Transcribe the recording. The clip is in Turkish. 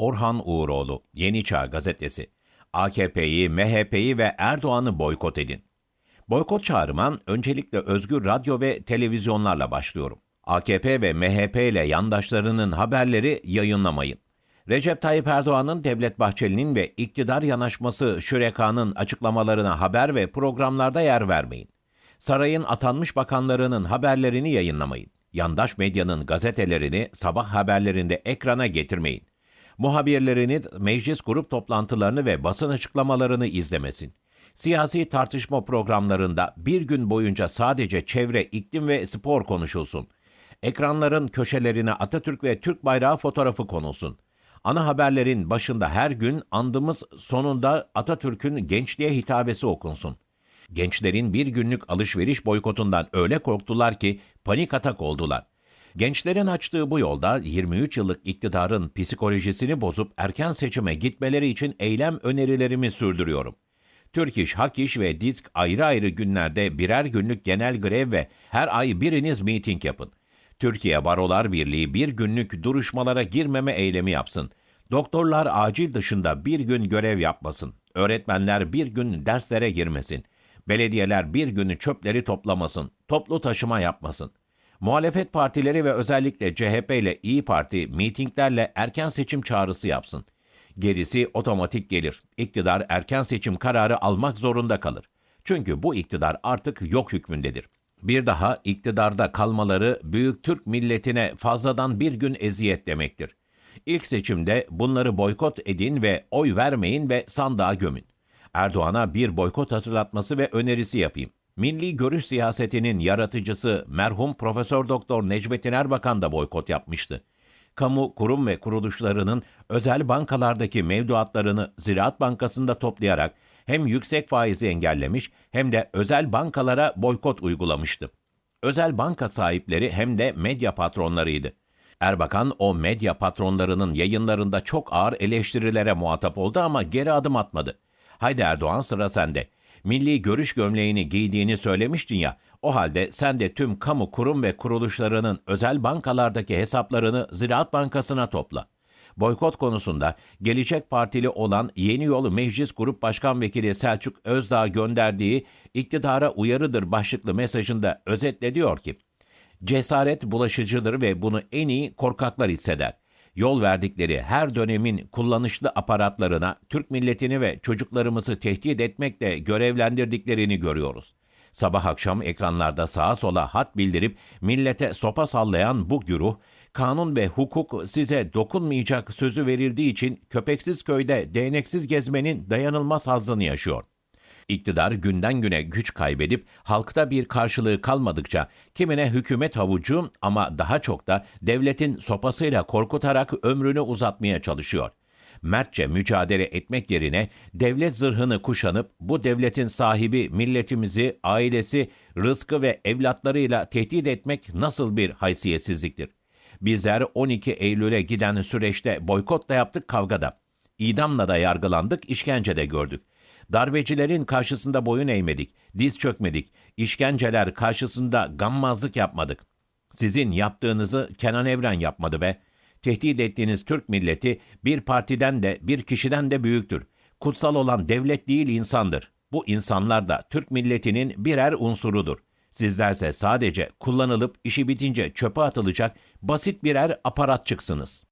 Orhan Uğuroğlu, Yeni Çağ Gazetesi. AKP'yi, MHP'yi ve Erdoğan'ı boykot edin. Boykot çağrıma öncelikle özgür radyo ve televizyonlarla başlıyorum. AKP ve MHP ile yandaşlarının haberleri yayınlamayın. Recep Tayyip Erdoğan'ın Devlet Bahçeli'nin ve iktidar yanaşması Şüreka'nın açıklamalarına haber ve programlarda yer vermeyin. Sarayın atanmış bakanlarının haberlerini yayınlamayın. Yandaş medyanın gazetelerini sabah haberlerinde ekrana getirmeyin. Muhabirleriniz meclis grup toplantılarını ve basın açıklamalarını izlemesin. Siyasi tartışma programlarında bir gün boyunca sadece çevre, iklim ve spor konuşulsun. Ekranların köşelerine Atatürk ve Türk bayrağı fotoğrafı konulsun. Ana haberlerin başında her gün andımız sonunda Atatürk'ün gençliğe hitabesi okunsun. Gençlerin bir günlük alışveriş boykotundan öyle korktular ki panik atak oldular. Gençlerin açtığı bu yolda 23 yıllık iktidarın psikolojisini bozup erken seçime gitmeleri için eylem önerilerimi sürdürüyorum. Türk İş, Hak İş ve Disk ayrı ayrı günlerde birer günlük genel grev ve her ay biriniz miting yapın. Türkiye Barolar Birliği bir günlük duruşmalara girmeme eylemi yapsın. Doktorlar acil dışında bir gün görev yapmasın. Öğretmenler bir gün derslere girmesin. Belediyeler bir günü çöpleri toplamasın. Toplu taşıma yapmasın. Muhalefet partileri ve özellikle CHP ile İyi Parti mitinglerle erken seçim çağrısı yapsın. Gerisi otomatik gelir. İktidar erken seçim kararı almak zorunda kalır. Çünkü bu iktidar artık yok hükmündedir. Bir daha iktidarda kalmaları büyük Türk milletine fazladan bir gün eziyet demektir. İlk seçimde bunları boykot edin ve oy vermeyin ve sandığa gömün. Erdoğan'a bir boykot hatırlatması ve önerisi yapayım. Milli görüş siyasetinin yaratıcısı merhum Profesör Doktor Necmettin Erbakan da boykot yapmıştı. Kamu kurum ve kuruluşlarının özel bankalardaki mevduatlarını Ziraat Bankası'nda toplayarak hem yüksek faizi engellemiş hem de özel bankalara boykot uygulamıştı. Özel banka sahipleri hem de medya patronlarıydı. Erbakan o medya patronlarının yayınlarında çok ağır eleştirilere muhatap oldu ama geri adım atmadı. Haydi Erdoğan sıra sende. Milli görüş gömleğini giydiğini söylemiştin ya. O halde sen de tüm kamu kurum ve kuruluşlarının özel bankalardaki hesaplarını Ziraat Bankası'na topla. Boykot konusunda Gelecek Partili olan Yeni Yol Meclis Grup Başkan Vekili Selçuk Özdağ gönderdiği iktidara uyarıdır başlıklı mesajında özetle diyor ki, Cesaret bulaşıcıdır ve bunu en iyi korkaklar hisseder. Yol verdikleri her dönemin kullanışlı aparatlarına Türk milletini ve çocuklarımızı tehdit etmekle görevlendirdiklerini görüyoruz. Sabah akşam ekranlarda sağa sola hat bildirip millete sopa sallayan bu güruh, kanun ve hukuk size dokunmayacak sözü verildiği için köpeksiz köyde değneksiz gezmenin dayanılmaz hazzını yaşıyor. İktidar günden güne güç kaybedip halkta bir karşılığı kalmadıkça kimine hükümet havucu ama daha çok da devletin sopasıyla korkutarak ömrünü uzatmaya çalışıyor. Mertçe mücadele etmek yerine devlet zırhını kuşanıp bu devletin sahibi milletimizi, ailesi, rızkı ve evlatlarıyla tehdit etmek nasıl bir haysiyetsizliktir? Bizler 12 Eylül'e giden süreçte boykot da yaptık kavgada. İdamla da yargılandık, işkence de gördük. Darbecilerin karşısında boyun eğmedik, diz çökmedik, işkenceler karşısında gammazlık yapmadık. Sizin yaptığınızı Kenan Evren yapmadı be. Tehdit ettiğiniz Türk milleti bir partiden de bir kişiden de büyüktür. Kutsal olan devlet değil insandır. Bu insanlar da Türk milletinin birer unsurudur. Sizlerse sadece kullanılıp işi bitince çöpe atılacak basit birer aparatçıksınız.''